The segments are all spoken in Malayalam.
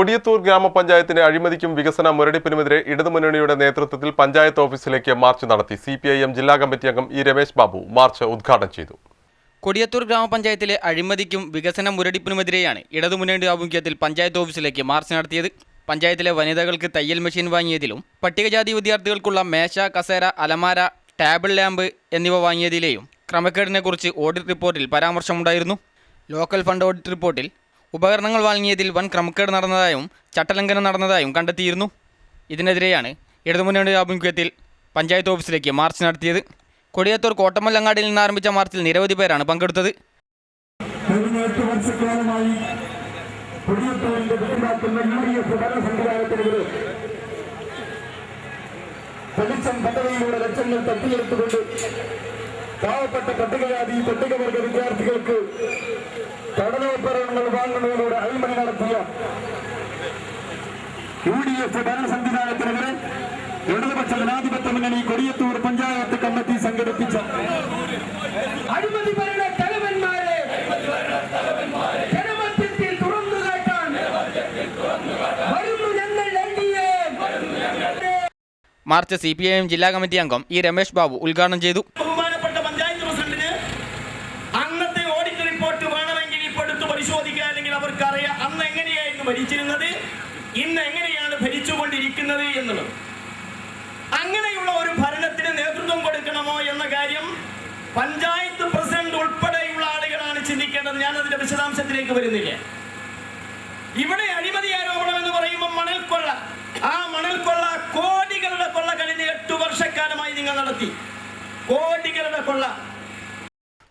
കൊടിയത്തൂർ ഗ്രാമപഞ്ചായത്തിന്റെ അഴിമതിക്കും വികസന മുരടിപ്പിനുമെതിരെ ഇടതുമുന്നണിയുടെ നേതൃത്വത്തിൽ പഞ്ചായത്ത് ഓഫീസിലേക്ക് മാർച്ച് നടത്തി സി ജില്ലാ കമ്മിറ്റി അംഗം ഇ രമേശ് ബാബു മാർച്ച് ഉദ്ഘാടനം ചെയ്തു. കൊടിയത്തൂർ ഗ്രാമപഞ്ചായത്തിലെ അഴിമതിക്കും വികസന മുരടിപ്പിനുമെതിരെയാണ് ഇടതുമുന്നണി ആഭിമുഖ്യത്തിൽ പഞ്ചായത്ത് ഓഫീസിലേക്ക് മാർച്ച് നടത്തിയത്. പഞ്ചായത്തിലെ വനിതകൾക്ക് തയ്യൽ മെഷീൻ വാങ്ങിയതിലും പട്ടികജാതി വിദ്യാർത്ഥികൾക്കുള്ള മേശ കസേര അലമാര ടേബിൾ ലാമ്പ് എന്നിവ വാങ്ങിയതിലെയും ക്രമക്കേടിനെക്കുറിച്ച് ഓഡിറ്റ് റിപ്പോർട്ടിൽ പരാമർശമുണ്ടായിരുന്നു. ലോക്കൽ ഫണ്ട് ഓഡിറ്റ് റിപ്പോർട്ടിൽ ഉപകരണങ്ങൾ വാങ്ങിയതിൽ വൻ ക്രമക്കേട് നടന്നതായും ചട്ടലംഘനം നടന്നതായും കണ്ടെത്തിയിരുന്നു. ഇതിനെതിരെയാണ് ഇടതുമുന്നണിയുടെ ആഭിമുഖ്യത്തിൽ പഞ്ചായത്ത് ഓഫീസിലേക്ക് മാർച്ച് നടത്തിയത്. കൊടിയത്തൂർ കോട്ടമല്ലങ്ങാടിയിൽ നിന്ന് ആരംഭിച്ച മാർച്ചിൽ നിരവധി പേരാണ് പങ്കെടുത്തത്. എട്ട് വർഷക്കാലമായി പദ്ധതിയിലൂടെ ലക്ഷ്യങ്ങൾ തട്ടിയെടുത്തുകൊണ്ട് പാവപ്പെട്ട പട്ടികജാതി പട്ടികവർഗ അഴിമതി നടത്തിയ യു ഡി എഫ് ഭരണ സംവിധാനത്തിനെതിരെ ഇടതുപക്ഷ ജനാധിപത്യ മുന്നണി കൊടിയത്തൂർ പഞ്ചായത്ത് കമ്മിറ്റി സംഘടിപ്പിച്ച അഴിമതി ഭരണ തലവന്മാരെ ജനമധ്യത്തിൽ തുറന്നു കാട്ടാൻ വരുന്നു ഞങ്ങൾ N D A march C P I M ജില്ലാ കമ്മിറ്റി അംഗം ഇ രമേശ് ബാബു ഉദ്ഘാടനം ചെയ്തു. അവർക്ക് അറിയാം അന്ന് എങ്ങനെയായിരുന്നു ഭരിച്ചിരുന്നത്? ഇന്ന് എങ്ങനെയാണ് ഭരിച്ചുകൊണ്ടിരിക്കുന്നത് എന്നുള്ളത്. അങ്ങനെയുള്ള ഒരു ഭരണത്തിന് നേതൃത്വം കൊടുക്കണമോ എന്ന കാര്യം പഞ്ചായത്ത് പ്രസിഡന്റ് ഉൾപ്പെടെയുള്ള ആളുകളാണ് ചിന്തിക്കേണ്ടത്. ഞാൻ അതിന്റെ വിശദാംശത്തിലേക്ക് വരുന്നില്ല. ഇവിടെ അഴിമതി ആരോപണം എന്ന് പറയുമ്പോൾ മണൽക്കൊള്ള ആ മണൽക്കൊള്ള കോടികളുടെ കൊള്ള കഴിഞ്ഞ എട്ടു വർഷക്കാലമായി നിങ്ങൾ നടത്തി. കോടികളുടെ കൊള്ള.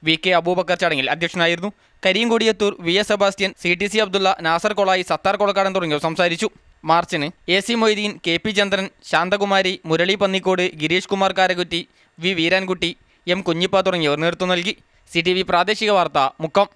വി കെ അബൂബക്കർ ചടങ്ങിൽ അധ്യക്ഷനായിരുന്നു. Kareem Kodiyathur V S Sebastian C T C Abdulla Nasar Kolayi Sathar Kolakkadan തുടങ്ങിയവർ സംസാരിച്ചു. മാർച്ചിന് A C Moideen K P Chandran Santhakumari Murali Pannikode Girish Kumar Karakutty V Veerankutty M Kunhippa തുടങ്ങിയവർ നേതൃത്വം നൽകി. സി ടി വി പ്രാദേശിക വാർത്ത മുക്കം.